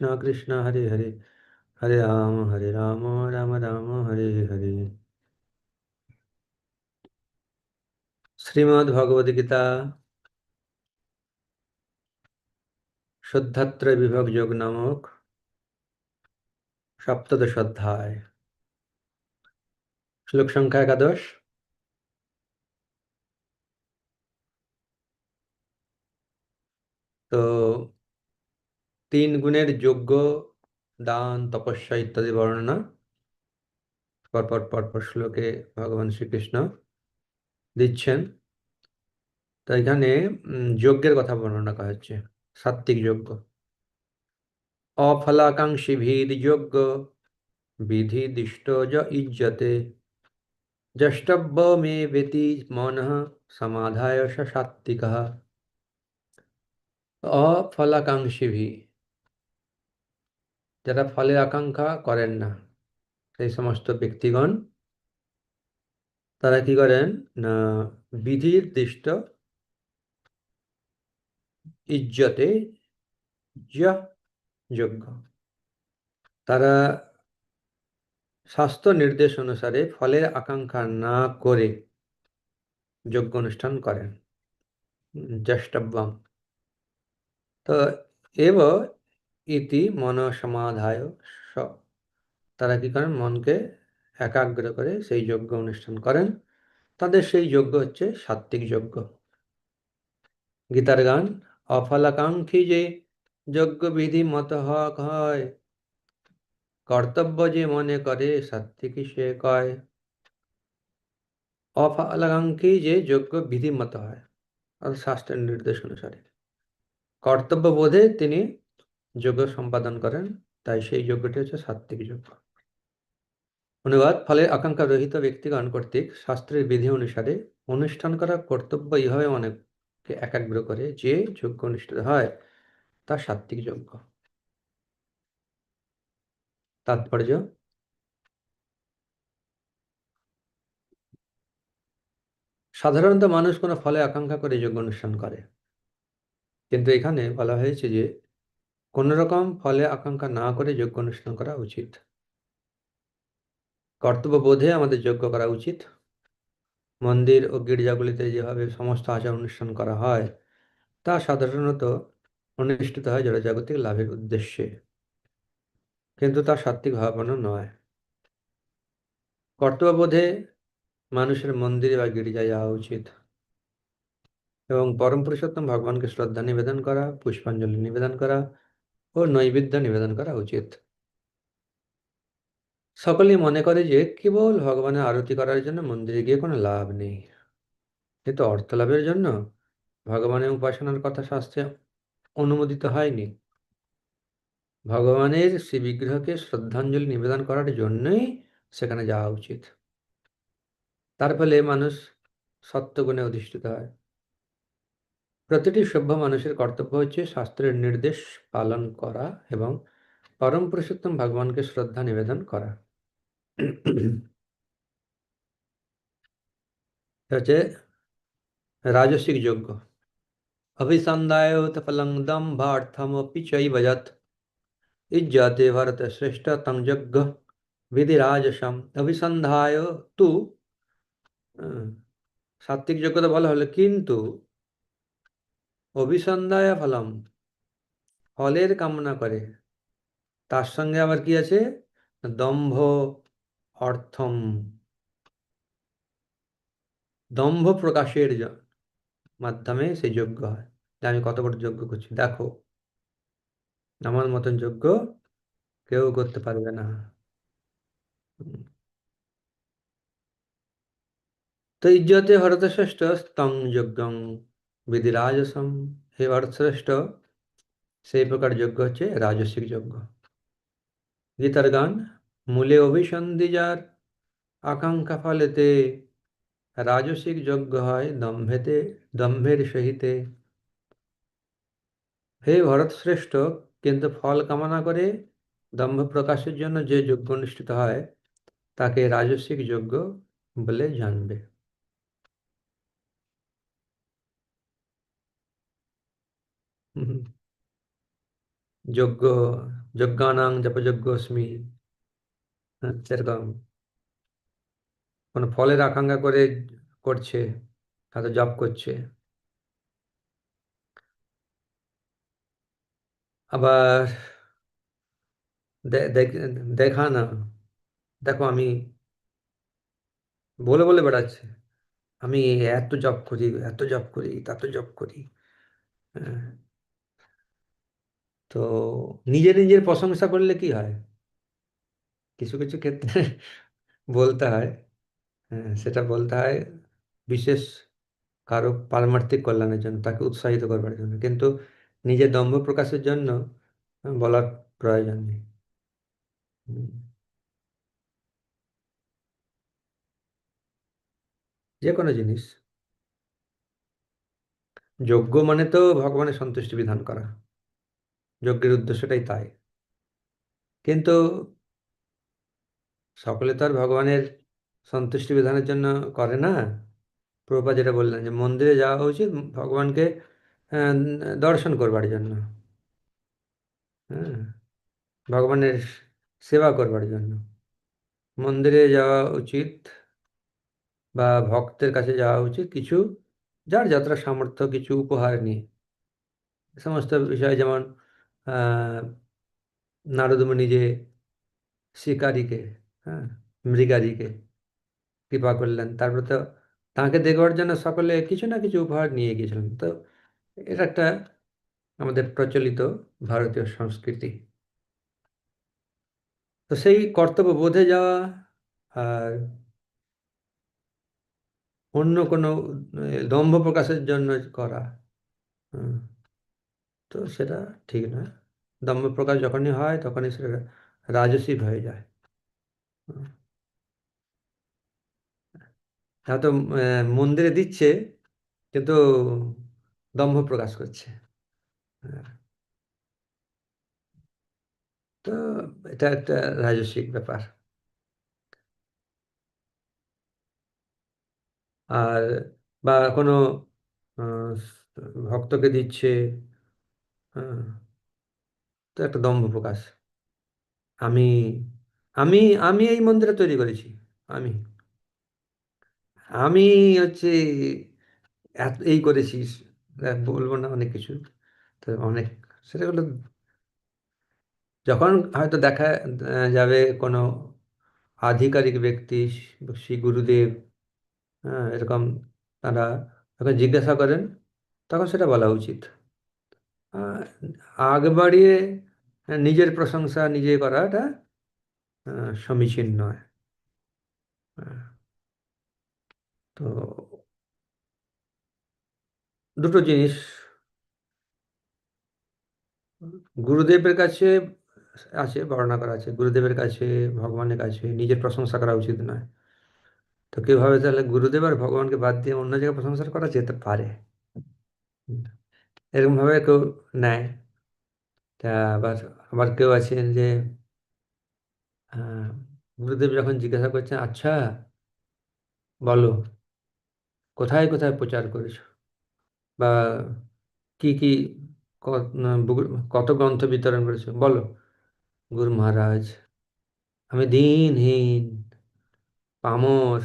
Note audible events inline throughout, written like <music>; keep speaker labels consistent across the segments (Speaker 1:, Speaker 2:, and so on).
Speaker 1: কৃষ্ণ কৃষ্ণ হরে হরে হরে রাম হরে রাম রাম রাম হরে হরে শ্রীমদ ভগবদ গীতা শুদ্ধাত্র বিভাগ যোগ নামক সপ্তদশ অধ্যায় শ্লোক সংখ্যা একাদশ তো তিন গুণের যোগ্য দান তপস্যা ইত্যাদি বর্ণনা পরপর পরপর শ্লোকে ভগবান শ্রীকৃষ্ণ দিচ্ছেন তো এখানে যজ্ঞের কথা বর্ণনা করা হচ্ছে সাত্বিক যজ্ঞ অফলাকাঙ্ক্ষী ভিদ যজ্ঞ বিধি দিষ্ট য ইজ্জতে জ্যষ্টব্য মে ব্যতি মন সমাধায় সাত্বিক অফলাকাঙ্ক্ষী ভি যারা ফলের আকাঙ্ক্ষা করেন না সেই সমস্ত ব্যক্তিগণ তারা কি করেন না বিধির দৃষ্ট ইজ্জতে যোগ্য তারা স্বাস্থ্য নির্দেশ অনুসারে ফলের আকাঙ্ক্ষা না করে যোগ্য অনুষ্ঠান করেন জ্যেষ্ঠব্যাং তো এব ইতি সমাধায় স তারা কি করেন মনকে একাগ্র করে সেই যজ্ঞ অনুষ্ঠান করেন তাদের সেই যজ্ঞ হচ্ছে সাত্ত্বিক যজ্ঞ গীতার গান অফলাকাঙ্ক্ষী যে যজ্ঞ বিধি মত হক হয় কর্তব্য যে মনে করে সাত্বিকই সে কয় অফলাকাঙ্ক্ষী যে যজ্ঞ বিধি মত হয় শাস্ত্রের নির্দেশ অনুসারে কর্তব্য বোধে তিনি যোগ্য সম্পাদন করেন তাই সেই যোগ্যটি হচ্ছে সাত্ত্বিক যোগ্য অনুবাদ ফলে আকাঙ্ক্ষা রহিত ব্যক্তিগণ কর্তৃক শাস্ত্রের বিধি অনুসারে অনুষ্ঠান করা কর্তব্য এইভাবে অনেককে একাগ্র করে যে যজ্ঞ অনুষ্ঠিত হয় তা সাত্ত্বিক যোগ্য তাৎপর্য সাধারণত মানুষ কোনো ফলে আকাঙ্ক্ষা করে যজ্ঞ অনুষ্ঠান করে কিন্তু এখানে বলা হয়েছে যে কোনো রকম ফলে আকাঙ্ক্ষা না করে যোগ্য অনুষ্ঠান করা উচিত কর্তব্য বোধে আমাদের যোগ্য করা উচিত মন্দির ও গির্জাগুলিতে যেভাবে সমস্ত আচার অনুষ্ঠান করা হয় তা সাধারণত অনুষ্ঠিত হয় জড়জাগতিক লাভের উদ্দেশ্যে কিন্তু তা সাত্ত্বিক ভাবনা নয় কর্তব্যবোধে মানুষের মন্দিরে বা গির্জায় যাওয়া উচিত এবং পরম পুরুষোত্তম ভগবানকে শ্রদ্ধা নিবেদন করা পুষ্পাঞ্জলি নিবেদন করা ও নৈবেদ্য নিবেদন করা উচিত সকলেই মনে করে যে কেবল ভগবানের আরতি করার জন্য মন্দিরে গিয়ে কোনো লাভ নেই কিন্তু অর্থ লাভের জন্য ভগবানের উপাসনার কথা শাস্ত্রে অনুমোদিত হয়নি ভগবানের শ্রীবিগ্রহকে শ্রদ্ধাঞ্জলি নিবেদন করার জন্যই সেখানে যাওয়া উচিত তার ফলে মানুষ সত্যগুণে অধিষ্ঠিত হয় প্রতিটি শুভ মনুষ্য কর্তব্য হচে শাস্ত্রের নির্দেশ পালন করা এবং পরম পুরুষত্তম ভগবান কে শ্রদ্ধা নিবেদন করা। ততে রাজসিক যোগ அபிসন্ধায় তপলংদম ভারতমপিচয়বজত ই জাতি ভারত শ্রেষ্ঠতম জগ বিধি রাজশম அபிসন্ধায় তু সাত্ত্বিক যোগ তো ভালো হল কিন্তু অভিসন্ধ্যায়া ফলম ফলের কামনা করে তার সঙ্গে আবার কি আছে দম্ভ অর্থম দম্ভ প্রকাশের মাধ্যমে সে যোগ্য হয় যে আমি কত বড় যোগ্য করছি দেখো আমার মতন যোগ্য কেউ করতে পারবে না তো ইজ্জতে হরতশ্রেষ্ঠ স্তং যজ্ঞ বিধি রাজসম হে অর্থশ্রেষ্ঠ সেই প্রকার যজ্ঞ হচ্ছে রাজসিক যজ্ঞ গীতার গান মূলে অভিসন্ধি যার আকাঙ্ক্ষা ফলেতে রাজসিক যজ্ঞ হয় দম্ভেতে দম্ভের সহিতে হে শ্রেষ্ঠ কিন্তু ফল কামনা করে দম্ভ প্রকাশের জন্য যে যজ্ঞ অনুষ্ঠিত হয় তাকে রাজস্বিক যজ্ঞ বলে জানবে <laughs> যজ্ঞ যজ্ঞানাং জপযজ্ঞস্মি হ্যাঁ, সেরকম কোনো ফলের আকাঙ্ক্ষা করে করছে হয়তো জব করছে আবার দেখা না দেখো আমি বলে বলে বেড়াচ্ছে আমি এত জব করি এত জব করি তত জব করি হ্যাঁ তো নিজের নিজের প্রশংসা করলে কি হয় কিছু কিছু ক্ষেত্রে <laughs> বলতে হয় হ্যাঁ, সেটা বলতে হয় বিশেষ কারো পারমার্থিক কল্যাণের জন্য তাকে উৎসাহিত করবার জন্য কিন্তু নিজের দম্ভ প্রকাশের জন্য বলার প্রয়োজন নেই যে কোনো জিনিস যোগ্য মানে তো ভগবানের সন্তুষ্টি বিধান করা যজ্ঞের উদ্দেশ্যটাই তাই কিন্তু সকলে তো আর ভগবানের সন্তুষ্টি বিধানের জন্য করে না প্রভুপা যেটা বললেন যে মন্দিরে যাওয়া উচিত ভগবানকে দর্শন করবার জন্য হ্যাঁ ভগবানের সেবা করবার জন্য মন্দিরে যাওয়া উচিত বা ভক্তের কাছে যাওয়া উচিত কিছু যার যাত্রা সামর্থ্য কিছু উপহার নিয়ে সমস্ত বিষয় যেমন নারদমণি যে শিকারীকে হ্যাঁ মৃগারীকে কৃপা করলেন তারপরে তো তাঁকে দেখবার জন্য সকলে কিছু না কিছু উপহার নিয়ে গিয়েছিলেন তো এটা একটা আমাদের প্রচলিত ভারতীয় সংস্কৃতি তো সেই কর্তব্য বোধে যাওয়া আর অন্য কোনো দম্ভ প্রকাশের জন্য করা তো সেটা ঠিক নয় দম্ভ প্রকাশ যখনই হয় তখনই সেটা রাজসিক হয়ে যায় হয়তো হ্যাঁ, মন্দিরে দিচ্ছে কিন্তু দম্ভ প্রকাশ করছে হ্যাঁ। তো এটা একটা রাজস্বিক ব্যাপার আর বা কোনো ভক্তকে দিচ্ছে হ্যাঁ তো একটা দম্ভ প্রকাশ আমি আমি আমি এই মন্দিরটা তৈরি করেছি আমি আমি হচ্ছে এই করেছি বলবো না অনেক কিছু তো অনেক সেটা হলো যখন হয়তো দেখা যাবে কোনো আধিকারিক ব্যক্তি শ্রী গুরুদেব হ্যাঁ এরকম তারা যখন জিজ্ঞাসা করেন তখন সেটা বলা উচিত আগ বাড়িয়ে নিজের প্রশংসা নিজে করাটা সমীচীন নয় তো দুটো জিনিস গুরুদেবের কাছে আছে বর্ণনা করা আছে গুরুদেবের কাছে ভগবানের কাছে নিজের প্রশংসা করা উচিত নয় তো কীভাবে তাহলে গুরুদেব আর ভগবানকে বাদ দিয়ে অন্য জায়গায় প্রশংসা করা যেতে পারে এরকমভাবে কেউ নেয় তা আবার আবার কেউ আছেন যে গুরুদেব যখন জিজ্ঞাসা করছেন আচ্ছা বলো কোথায় কোথায় প্রচার করেছ বা কি কি কত গ্রন্থ বিতরণ করেছ বলো গুরু মহারাজ আমি দিনহীন পামর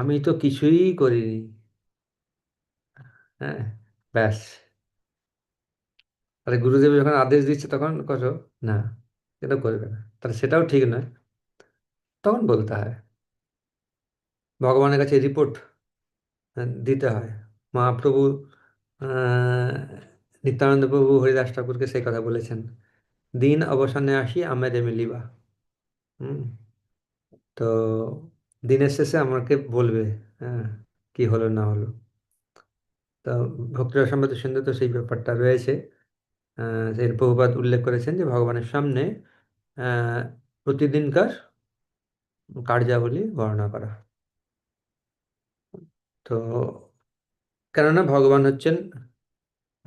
Speaker 1: আমি তো কিছুই করিনি হ্যাঁ ব্যাস তাহলে গুরুদেব যখন আদেশ দিচ্ছে তখন করো না এটা করবে না তাহলে সেটাও ঠিক নয় তখন বলতে হয় ভগবানের কাছে রিপোর্ট দিতে হয় মহাপ্রভু নিত্যানন্দ প্রভু হরিদাস ঠাকুরকে সেই কথা বলেছেন দিন অবসানে আসি আমাদের মিলিবা হুম তো দিনের শেষে আমাকে বলবে হ্যাঁ কি হলো না হলো তো ভক্তি সম্মত সুন্দর তো সেই ব্যাপারটা রয়েছে এর বহুবাদ উল্লেখ করেছেন যে ভগবানের সামনে প্রতিদিনকার কার্যাবলী বর্ণনা করা তো কেননা ভগবান হচ্ছেন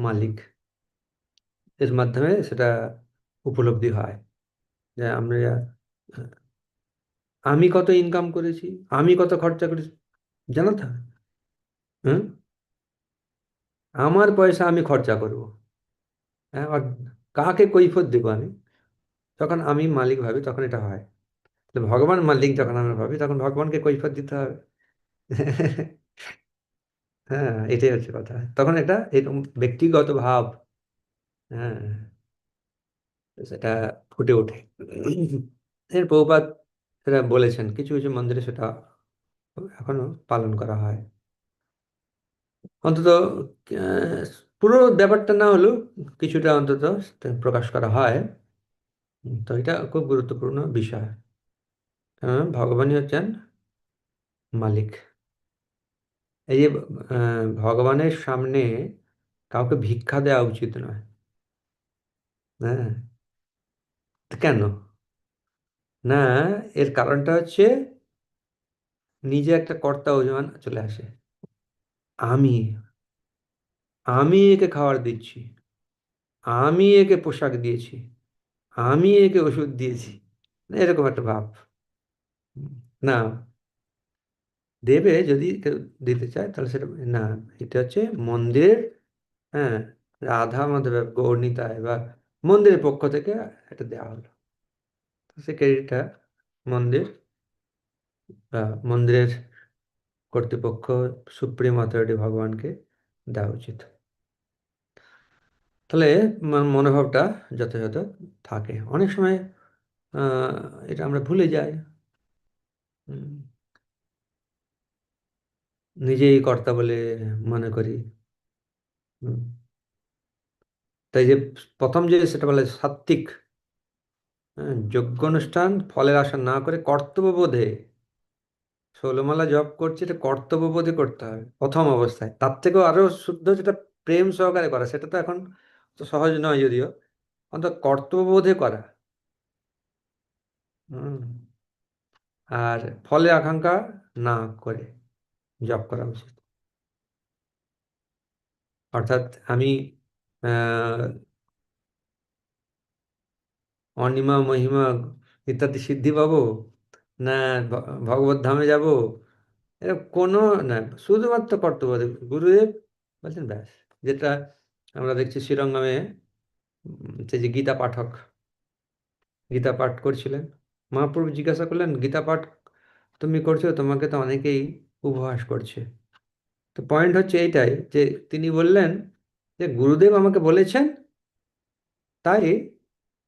Speaker 1: মালিক এর মাধ্যমে সেটা উপলব্ধি হয় যে আমরা আমি কত ইনকাম করেছি আমি কত খরচা করেছি জানো তো হুম আমার পয়সা আমি খরচা করব হ্যাঁ কাকে কৈফত দেব আমি তখন আমি মালিক ভাবি তখন এটা হয় তো ভগবান মালিক যখন আমরা ভাবি তখন ভগবানকে কৈফত দিতে হবে হ্যাঁ এটাই হচ্ছে কথা তখন এটা এরকম ব্যক্তিগত ভাব হ্যাঁ সেটা ফুটে ওঠে এর প্রভুপাত সেটা বলেছেন কিছু কিছু মন্দিরে সেটা এখনো পালন করা হয় অন্তত পুরো ব্যাপারটা না হলেও কিছুটা অন্তত প্রকাশ করা হয় তো এটা খুব গুরুত্বপূর্ণ বিষয় কারণ ভগবানই হচ্ছেন মালিক এই যে ভগবানের সামনে কাউকে ভিক্ষা দেওয়া উচিত নয় হ্যাঁ কেন না এর কারণটা হচ্ছে নিজে একটা কর্তা অভিমান চলে আসে আমি আমি একে খাবার দিচ্ছি আমি একে পোশাক দিয়েছি আমি একে ওষুধ দিয়েছি না এরকম একটা ভাব না দেবে যদি কেউ দিতে চায় তাহলে সেটা না এটা হচ্ছে মন্দিরের হ্যাঁ রাধা মাধব গৌর্ণিতায় বা মন্দিরের পক্ষ থেকে এটা দেওয়া হলো সে ক্রেডিটটা মন্দির বা মন্দিরের কর্তৃপক্ষ সুপ্রিম অথরিটি ভগবানকে দেওয়া উচিত তাহলে মনোভাবটা যথাযথ থাকে অনেক সময় এটা আমরা ভুলে যাই নিজেই কর্তা বলে মনে করি তাই যে প্রথম যে সেটা বলে সাত্ত্বিক যোগ্য অনুষ্ঠান ফলের আশা না করে কর্তব্যবোধে ষোলমালা জব করছি এটা কর্তব্যবোধে করতে হবে প্রথম অবস্থায় তার থেকেও আরো শুদ্ধ যেটা প্রেম সহকারে করা সেটা তো এখন তো সহজ নয় যদিও অন্তত কর্তব্যবোধে করা আর ফলে আকাঙ্ক্ষা না করে জব করা উচিত অর্থাৎ আমি অনিমা মহিমা ইত্যাদি সিদ্ধি পাবো না ভগবত ধামে যাব এটা কোনো না শুধুমাত্র কর্তব্য গুরুদেব বলছেন ব্যাস যেটা আমরা দেখছি শ্রীরঙ্গমে সে যে গীতা পাঠক গীতা পাঠ করছিলেন মহাপ্রভু জিজ্ঞাসা করলেন গীতা পাঠ তুমি করছো তোমাকে তো অনেকেই উপহাস করছে তো পয়েন্ট হচ্ছে এইটাই যে তিনি বললেন যে গুরুদেব আমাকে বলেছেন তাই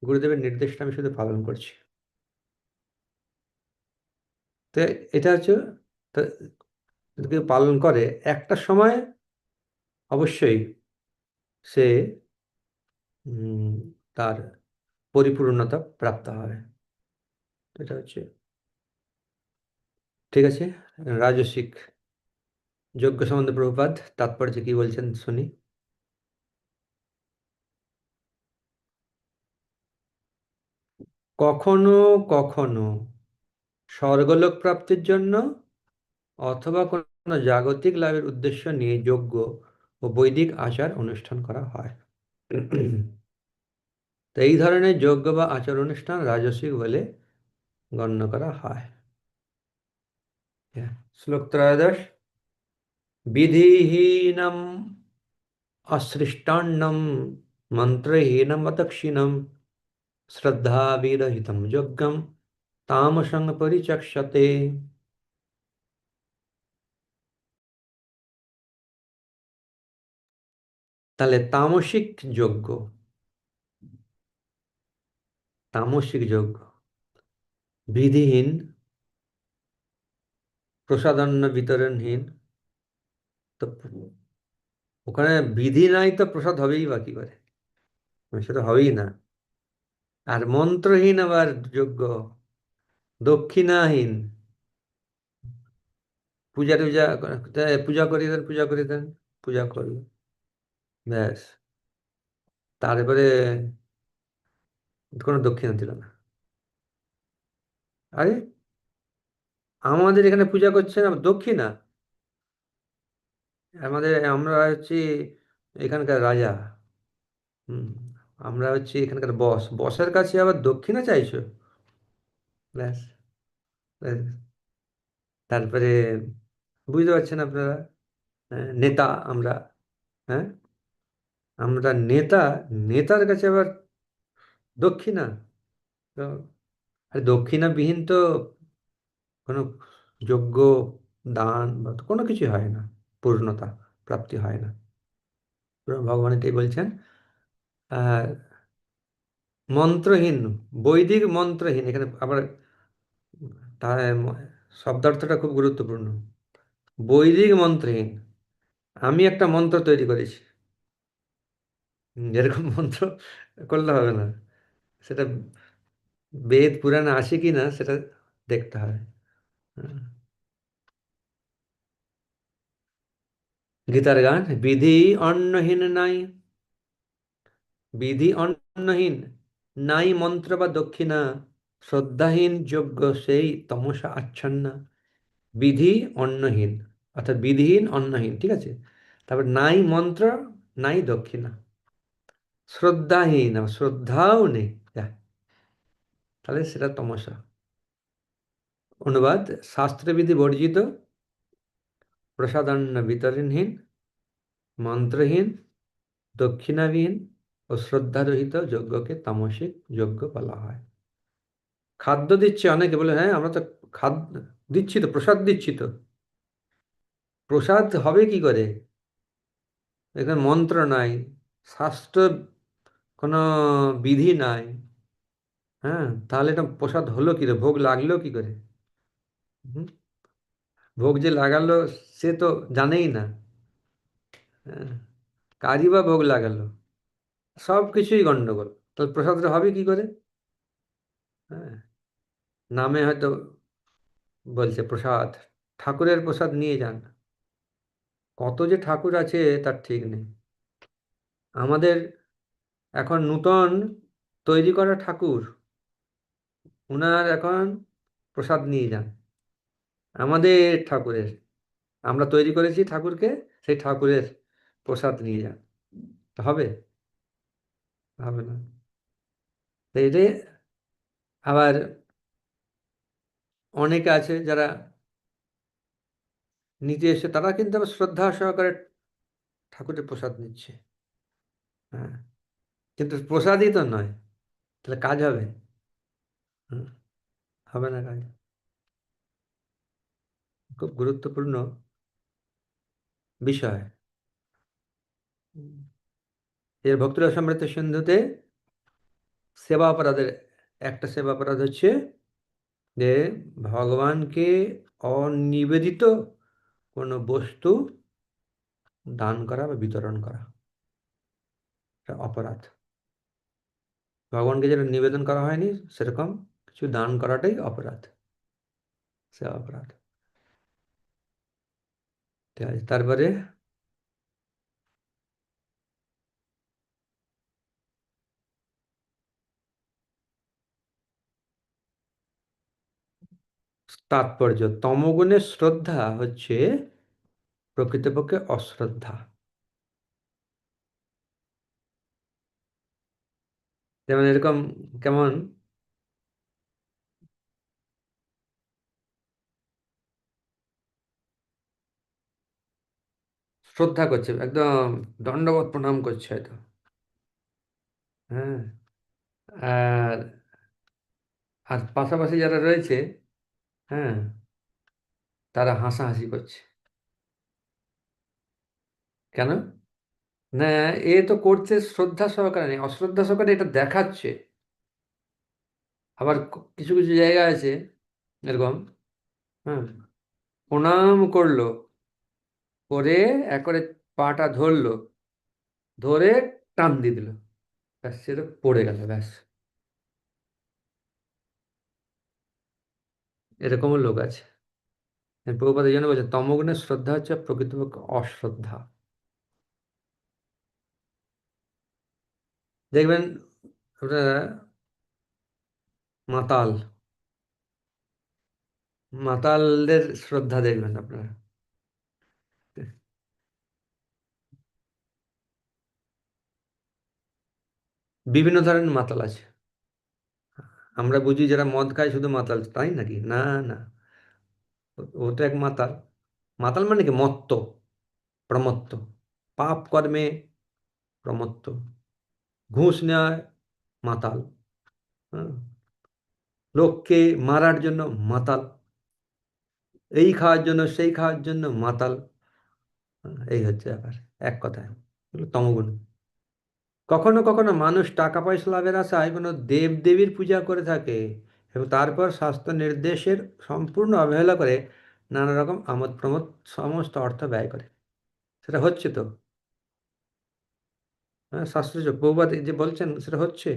Speaker 1: গুরুদেবের নির্দেশটা আমি শুধু পালন করছি তো এটা হচ্ছে যদি পালন করে একটা সময় অবশ্যই সে তার পরিপূর্ণতা প্রাপ্ত হবে এটা হচ্ছে ঠিক আছে রাজস্বিক যোগ্য সম্বন্ধে প্রভুপাত তাৎপর্য কি বলছেন শুনি কখনো কখনো স্বর্গলোক প্রাপ্তির জন্য অথবা কোনো জাগতিক লাভের উদ্দেশ্য নিয়ে যোগ্য ও বৈদিক আচার অনুষ্ঠান করা হয় তো এই ধরনের যোগ্য বা আচার অনুষ্ঠান রাজস্বিক বলে গণ্য করা হয় শ্লোক ত্রয়োদশ বিধিহীনম অসৃষ্টান্নম মন্ত্রহীনম শ্রদ্ধা শ্রদ্ধাবিরহিতম যোগ্যম তাম तामसं परिचक्षते তাহলে তামসিক যজ্ঞ তামসিক যোগ্য বিধিহীন প্রসাদান্ন বিতরণহীন তো ওখানে বিধি নাই তো প্রসাদ হবেই বাকি করে সেটা হবেই না আর মন্ত্রহীন আবার যোগ্য দক্ষিণাহীন পূজা টুজা পূজা করিয়ে দেন পূজা করিয়ে দেন পূজা করলো ব্যাস তারপরে কোনো দক্ষিণা দিল না আরে আমাদের এখানে পূজা করছে না দক্ষিণা আমাদের আমরা হচ্ছি এখানকার রাজা হুম আমরা হচ্ছে এখানকার বস বসের কাছে আবার দক্ষিণা চাইছো ব্যাস তারপরে বুঝতে পারছেন আপনারা নেতা আমরা হ্যাঁ আমরা নেতা নেতার কাছে আবার দক্ষিণা আর দক্ষিণাবিহীন তো কোনো যোগ্য দান বা কোনো কিছু হয় না পূর্ণতা প্রাপ্তি হয় না ভগবান এটাই বলছেন আর মন্ত্রহীন বৈদিক মন্ত্রহীন এখানে আবার তার শব্দার্থটা খুব গুরুত্বপূর্ণ বৈদিক মন্ত্রহীন আমি একটা মন্ত্র তৈরি করেছি যেরকম মন্ত্র করলে হবে না সেটা বেদ পুরাণ আছে কি না সেটা দেখতে হবে গীতার গান বিধি অন্নহীন নাই বিধি অন্নহীন নাই মন্ত্র বা দক্ষিণা শ্রদ্ধাহীন যোগ্য সেই তমসা আচ্ছন্ন বিধি অন্নহীন অর্থাৎ বিধিহীন অন্নহীন ঠিক আছে তারপর নাই মন্ত্র নাই দক্ষিণা শ্রদ্ধাহীন শ্রদ্ধাও নেই তাহলে সেটা তমসা অনুবাদ শাস্ত্রবিধি বর্জিত প্রসাদান্ন বিতরণহীন মন্ত্রহীন দক্ষিণাবিহীন ও শ্রদ্ধারহিত যজ্ঞকে তামসিক যজ্ঞ বলা হয় খাদ্য দিচ্ছে অনেকে বলে হ্যাঁ আমরা তো খাদ্য দিচ্ছি তো প্রসাদ দিচ্ছি তো প্রসাদ হবে কি করে এখানে মন্ত্র নাই শাস্ত্র কোনো বিধি নাই হ্যাঁ তাহলে এটা প্রসাদ হলো কি রে ভোগ লাগলো কি করে ভোগ যে লাগালো সে তো জানেই না হ্যাঁ, কারি বা ভোগ লাগালো সব কিছুই গণ্ডগোল তাহলে প্রসাদটা হবে কি করে হ্যাঁ নামে হয়তো বলছে প্রসাদ ঠাকুরের প্রসাদ নিয়ে যান কত যে ঠাকুর আছে তার ঠিক নেই আমাদের এখন নূতন তৈরি করা ঠাকুর ওনার এখন প্রসাদ নিয়ে যান আমাদের ঠাকুরের আমরা তৈরি করেছি ঠাকুরকে সেই ঠাকুরের প্রসাদ নিয়ে যান হবে হবে না এটাই আবার অনেকে আছে যারা নিতে এসে তারা কিন্তু আবার শ্রদ্ধা সহকারে ঠাকুরের প্রসাদ নিচ্ছে হ্যাঁ কিন্তু প্রসাদই তো নয় তাহলে কাজ হবে হবে না কাজ খুব গুরুত্বপূর্ণ বিষয় এর ভক্তরা সমৃদ্ধ সিন্ধুতে সেবা অপরাধের একটা সেবা অপরাধ হচ্ছে দে ভগবান কে অ নিবেদিত কোন বস্তু দান করা বা বিতরণ করা তা অপরাধ ভগবান কে যেন নিবেদন করা হয়নি সেরকম কিছু দান করাটাই অপরাধ সেবা অপরাধ তারপর তাৎপর্য তমগুণের শ্রদ্ধা হচ্ছে প্রকৃতপক্ষে অশ্রদ্ধা যেমন এরকম কেমন শ্রদ্ধা করছে একদম দণ্ডবোধ প্রণাম করছে হয়তো হ্যাঁ আর আর পাশাপাশি যারা রয়েছে হ্যাঁ তারা হাসাহাসি করছে কেন না এ তো করছে শ্রদ্ধা সহকারে নেই অশ্রদ্ধা সহকারে এটা দেখাচ্ছে আবার কিছু কিছু জায়গা আছে এরকম হ্যাঁ প্রণাম করলো করে একবারে পাটা ধরলো ধরে টান দিয়ে দিল ব্যাস সেটা পড়ে গেল ব্যাস এরকমও লোক আছে প্রভুপাদ এই জন্য বলছেন তমগুণের শ্রদ্ধা হচ্ছে প্রকৃতপক্ষে অশ্রদ্ধা দেখবেন আপনারা মাতাল মাতালদের শ্রদ্ধা দেখবেন আপনারা বিভিন্ন ধরনের মাতাল আছে আমরা বুঝি যারা মদ খায় শুধু মাতাল তাই নাকি না না ও তো এক মাতাল মাতাল মানে কি মত্ত প্রমত্ত পাপ কর্মে প্রমত্ত ঘুষ নেয় মাতাল হ্যাঁ। লোককে মারার জন্য মাতাল এই খাওয়ার জন্য সেই খাওয়ার জন্য মাতাল হ্যাঁ, এই হচ্ছে ব্যাপার এক কথায় তমগুণ কখনো কখনো মানুষ টাকা পয়সা লাভের আশায় কোনো দেবদেবীর পূজা করে থাকে এবং তারপর স্বাস্থ্য নির্দেশের সম্পূর্ণ অবহেলা করে নানা রকম আমোদ প্রমোদ সমস্ত অর্থ ব্যয় করে সেটা হচ্ছে তো হ্যাঁ শাস্ত্রজ বৌবাদ যে বলছেন সেটা হচ্ছে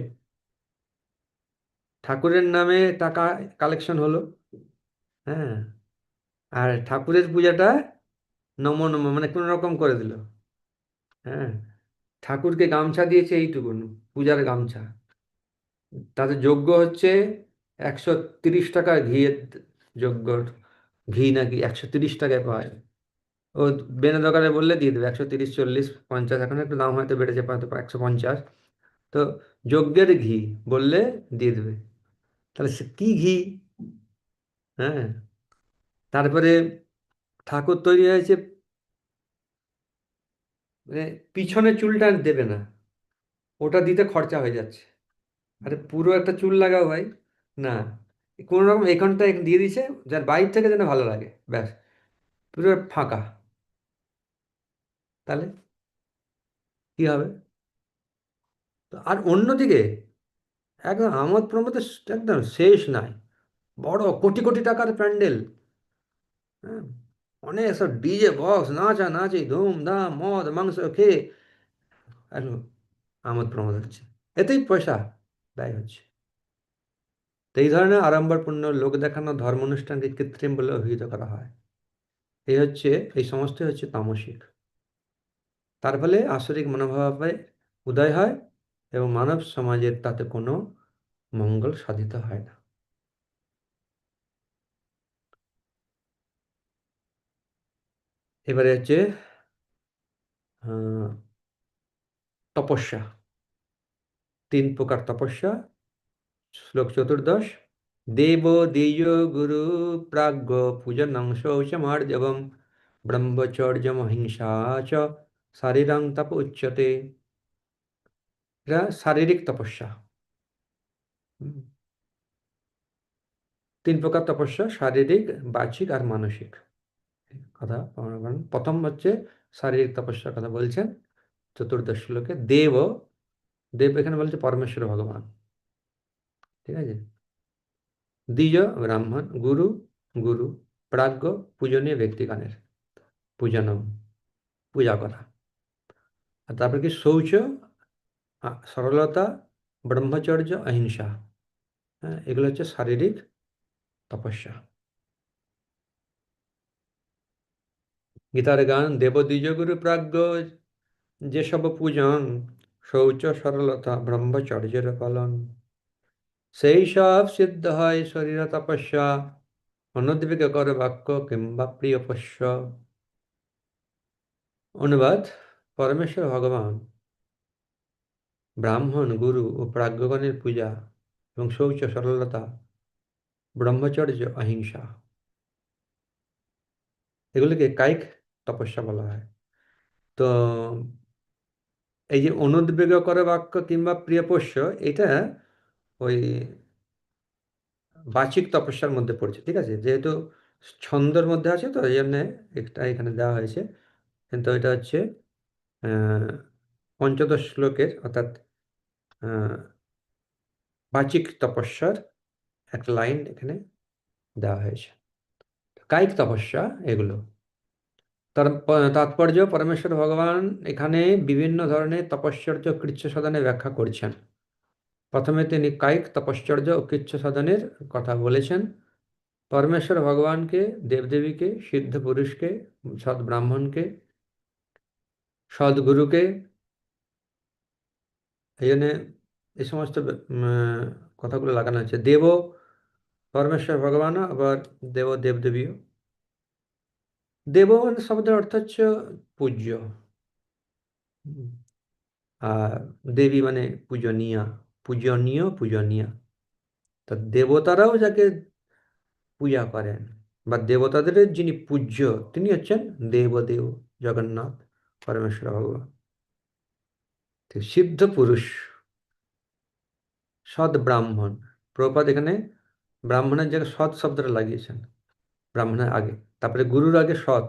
Speaker 1: ঠাকুরের নামে টাকা কালেকশন হলো হ্যাঁ আর ঠাকুরের পূজাটা নম নম মানে কোনো রকম করে দিল হ্যাঁ ঠাকুরকে গামছা দিয়েছে এইটুকুন পূজার গামছা তাতে যজ্ঞ হচ্ছে একশো তিরিশ টাকা ঘিয়ের যজ্ঞ ঘি নাকি একশো তিরিশ টাকায় পায় ও বেনে দোকানে বললে দিয়ে দেবে একশো তিরিশ চল্লিশ পঞ্চাশ এখন একটু দাম হয়তো বেড়েছে একশো পঞ্চাশ তো যজ্ঞের ঘি বললে দিয়ে দেবে তাহলে সে কী ঘি হ্যাঁ তারপরে ঠাকুর তৈরি হয়েছে মানে পিছনে চুলটা দেবে না ওটা দিতে খরচা হয়ে যাচ্ছে আরে পুরো একটা চুল লাগাও ভাই না কোনো রকম এখানটা দিয়ে দিছে যার বাইর থেকে যেন ভালো লাগে ব্যাস পুরো ফাঁকা তাহলে কি হবে তো আর অন্যদিকে একদম আমোদ প্রমোদের একদম শেষ নাই বড় কোটি কোটি টাকার প্যান্ডেল হ্যাঁ অনেক সব ডিজে বক্স নাচা নাচি ধুমধাম মদ মাংস খেয়ে আর আমোদ প্রমোদ হচ্ছে এতেই পয়সা ব্যয় হচ্ছে তো এই ধরনের আড়ম্বরপূর্ণ লোক দেখানো ধর্ম অনুষ্ঠানকে কৃত্রিম বলে অভিহিত করা হয় এই হচ্ছে এই সমস্ত হচ্ছে তামসিক তার ফলে আসরিক মনোভাবে উদয় হয় এবং মানব সমাজের তাতে কোনো মঙ্গল সাধিত হয় না এবারে হচ্ছে তপস্যা তিন প্রকার তপস্যা শ্লোক চতুর্দশ দেব দেয় গুরু প্রাজ্ঞ পূজনং শৌচমার্জবম ব্রহ্মচর্যম হিংসা চ শারীরং তপ উচ্চতে এটা শারীরিক তপস্যা তিন প্রকার তপস্যা শারীরিক বাচিক আর মানসিক কথা বর্ণনা করেন প্রথম হচ্ছে শারীরিক তপস্যার কথা বলছেন চতুর্দশ শ্লোকে দেব দেব এখানে বলছে পরমেশ্বর ভগবান ঠিক আছে দ্বিজ ব্রাহ্মণ গুরু গুরু প্রাজ্ঞ পূজনীয় ব্যক্তিগণের পূজন পূজা করা আর তারপরে কি শৌচ সরলতা ব্রহ্মচর্য অহিংসা হ্যাঁ এগুলো হচ্ছে শারীরিক তপস্যা গীতার গান দেব প্রাজ্ঞ যেসব পূজন শৌচ সরলতা ব্রহ্মচর্যের পালন সেই সব সিদ্ধ হয় শরীর তপস্যা অনদ্বিক কর বাক্য কিংবা প্রিয় পশ্য অনুবাদ পরমেশ্বর ভগবান ব্রাহ্মণ গুরু ও প্রাজ্ঞগণের পূজা এবং শৌচ সরলতা ব্রহ্মচর্য অহিংসা এগুলিকে কায়িক তপস্যা বলা হয় তো এই যে অনুদ্বেগ করে বাক্য কিংবা প্রিয়পোষ্য এটা ওই বাচিক তপস্যার মধ্যে পড়ছে ঠিক আছে যেহেতু ছন্দর মধ্যে আছে তো এই জন্যে একটা এখানে দেওয়া হয়েছে কিন্তু এটা হচ্ছে পঞ্চদশ শ্লোকের অর্থাৎ বাচিক তপস্যার একটা লাইন এখানে দেওয়া হয়েছে কায়িক তপস্যা এগুলো তার তাৎপর্য পরমেশ্বর ভগবান এখানে বিভিন্ন ধরনের তপশ্চর্য কৃচ্ছ সাধনে ব্যাখ্যা করছেন প্রথমে তিনি কায়িক তপশ্চর্য ও কৃচ্ছ সাধনের কথা বলেছেন পরমেশ্বর ভগবানকে দেবদেবীকে সিদ্ধ পুরুষকে সৎ ব্রাহ্মণকে সদ্গুরুকে এই জন্যে এই সমস্ত কথাগুলো লাগানো হয়েছে দেব পরমেশ্বর ভগবানও আবার দেব দেবদেবীও দেবগণ শব্দের অর্থ হচ্ছে পূজ্য আর দেবী মানে পূজনীয়া পূজনীয় পূজনীয়া তা দেবতারাও যাকে পূজা করেন বা দেবতাদের যিনি পূজ্য তিনি হচ্ছেন দেবদেব জগন্নাথ পরমেশ্বর ভগবান সিদ্ধ পুরুষ সৎ ব্রাহ্মণ প্রপাত এখানে ব্রাহ্মণের জায়গায় সৎ শব্দটা লাগিয়েছেন ব্রাহ্মণের আগে তারপরে গুরুর আগে সৎ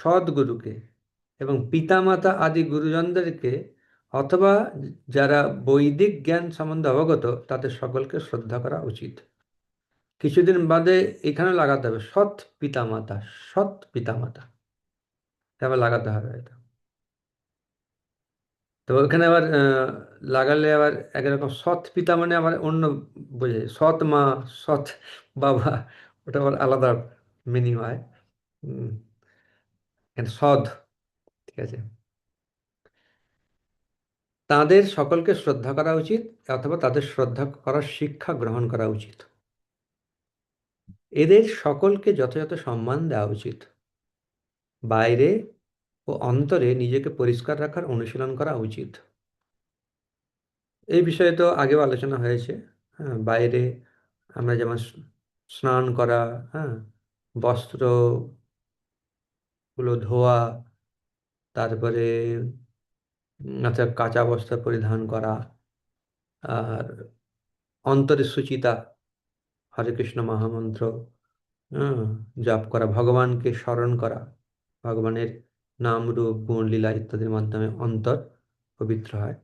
Speaker 1: সৎ গুরুকে এবং পিতামাতা আদি গুরুজনদেরকে অথবা যারা বৈদিক জ্ঞান সম্বন্ধে অবগত তাদের সকলকে শ্রদ্ধা করা উচিত কিছুদিন বাদে এখানে লাগাতে হবে সৎ পিতামাতা সৎ পিতামাতা তারপর লাগাতে হবে এটা তো ওখানে আবার লাগালে আবার একরকম সৎ পিতা মানে আবার অন্য বোঝে সৎ মা সৎ বাবা ওটা আবার আলাদা মিনিং হয় সদ ঠিক আছে তাদের সকলকে শ্রদ্ধা করা উচিত অথবা তাদের শ্রদ্ধা করার শিক্ষা গ্রহণ করা উচিত এদের সকলকে যথাযথ সম্মান দেওয়া উচিত বাইরে ও অন্তরে নিজেকে পরিষ্কার রাখার অনুশীলন করা উচিত এই বিষয়ে তো আগেও আলোচনা হয়েছে হ্যাঁ বাইরে আমরা যেমন স্নান করা হ্যাঁ বস্ত্র গুলো ধোয়া তারপরে আচ্ছা কাঁচা বস্ত্র পরিধান করা আর অন্তরে সুচিতা হরে কৃষ্ণ মহামন্ত্র হ্যাঁ, জাপ করা ভগবানকে স্মরণ করা ভগবানের নাম রূপ গুণ লীলা ইত্যাদির মাধ্যমে অন্তর পবিত্র হয়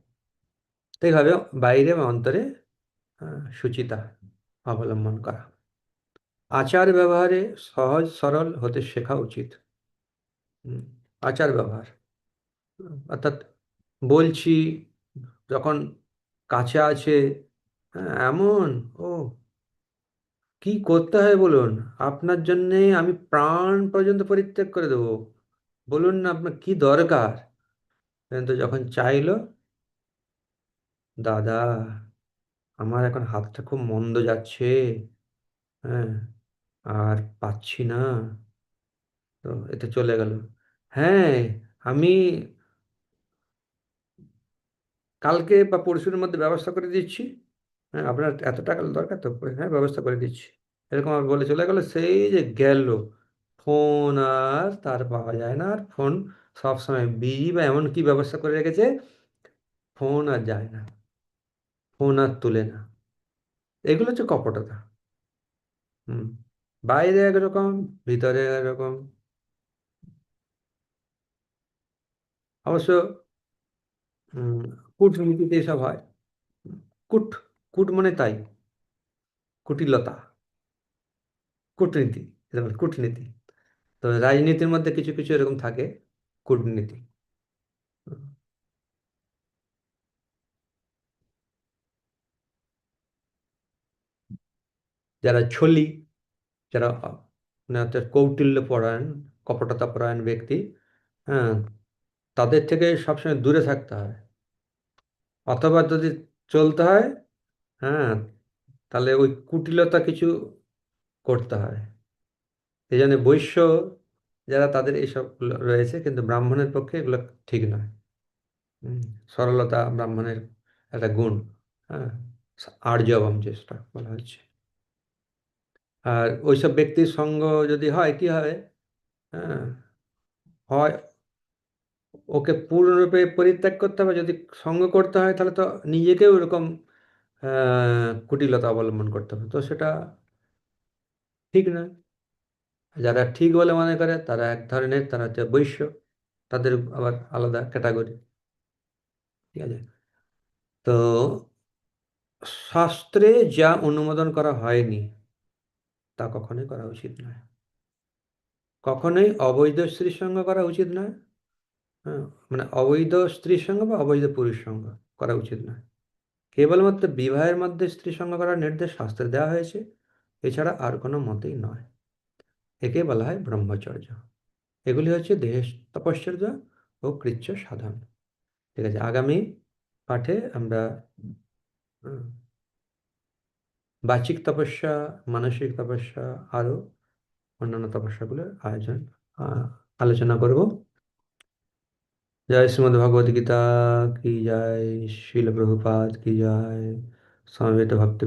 Speaker 1: তো এইভাবে বাইরে বা অন্তরে সুচিতা অবলম্বন করা আচার ব্যবহারে সহজ সরল হতে শেখা উচিত আচার ব্যবহার অর্থাৎ বলছি যখন কাছে আছে হ্যাঁ, এমন ও কি করতে হয় বলুন আপনার জন্যে আমি প্রাণ পর্যন্ত পরিত্যাগ করে দেব বলুন না আপনার কি দরকার কিন্তু যখন চাইল দাদা আমার এখন হাতটা খুব মন্দ যাচ্ছে হ্যাঁ আর পাচ্ছি না তো এতে চলে গেল হ্যাঁ আমি কালকে বা পরশুর মধ্যে ব্যবস্থা করে দিচ্ছি হ্যাঁ আপনার এত টাকা দরকার তো হ্যাঁ ব্যবস্থা করে দিচ্ছি এরকম আর বলে চলে গেলো সেই যে গেল ফোন আর তার পাওয়া যায় না আর ফোন সবসময় বিজি বা এমন কি ব্যবস্থা করে রেখেছে ফোন আর যায় না ফোন আর তুলে না এগুলো হচ্ছে কপটতা হুম বাইরে একরকম ভিতরে একরকম অবশ্য কূটনীতিতে এসব হয় কূট কূট মানে তাই কুটিলতা কূটনীতি কূটনীতি তো রাজনীতির মধ্যে কিছু কিছু এরকম থাকে কূটনীতি যারা ছলি যারা মানে কৌটিল্য পরায়ণ কপটতা পরায়ণ ব্যক্তি হ্যাঁ তাদের থেকে সবসময় দূরে থাকতে হয় অথবা যদি চলতে হয় হ্যাঁ তাহলে ওই কুটিলতা কিছু করতে হয় এই জন্য বৈশ্য যারা তাদের এইসব রয়েছে কিন্তু ব্রাহ্মণের পক্ষে এগুলো ঠিক নয় সরলতা ব্রাহ্মণের একটা গুণ হ্যাঁ আর্যবম চেষ্টা বলা হচ্ছে আর ওইসব ব্যক্তির সঙ্গ যদি হয় কি হবে হ্যাঁ হয় ওকে পূর্ণরূপে পরিত্যাগ করতে হবে যদি সঙ্গ করতে হয় তাহলে তো নিজেকেও এরকম কুটিলতা অবলম্বন করতে হবে তো সেটা ঠিক না যারা ঠিক বলে মনে করে তারা এক ধরনের তারা হচ্ছে বৈশ্য তাদের আবার আলাদা ক্যাটাগরি ঠিক আছে তো শাস্ত্রে যা অনুমোদন করা হয়নি তা কখনোই করা উচিত নয় কখনোই অবৈধ স্ত্রীর সঙ্গ করা উচিত নয় হ্যাঁ মানে অবৈধ স্ত্রীর সঙ্গ বা অবৈধ পুরুষ সঙ্গ করা উচিত নয় কেবলমাত্র বিবাহের মধ্যে স্ত্রী সঙ্গ করার নির্দেশ শাস্ত্রে দেওয়া হয়েছে এছাড়া আর কোনো মতেই নয় একে বলা হয় ব্রহ্মচর্য এগুলি হচ্ছে দেহ তপশ্চর্য ও কৃচ্ছ সাধন ঠিক আছে আগামী পাঠে আমরা বাচিক তপস্যা মানসিক তপস্যা আরো অন্যান্য তপস্যাগুলোর আয়োজন আলোচনা করব জয় শ্রীমদ ভগবদ গীতা কি জয় শিল প্রভুপাত কি জয় সমবেত ভক্ত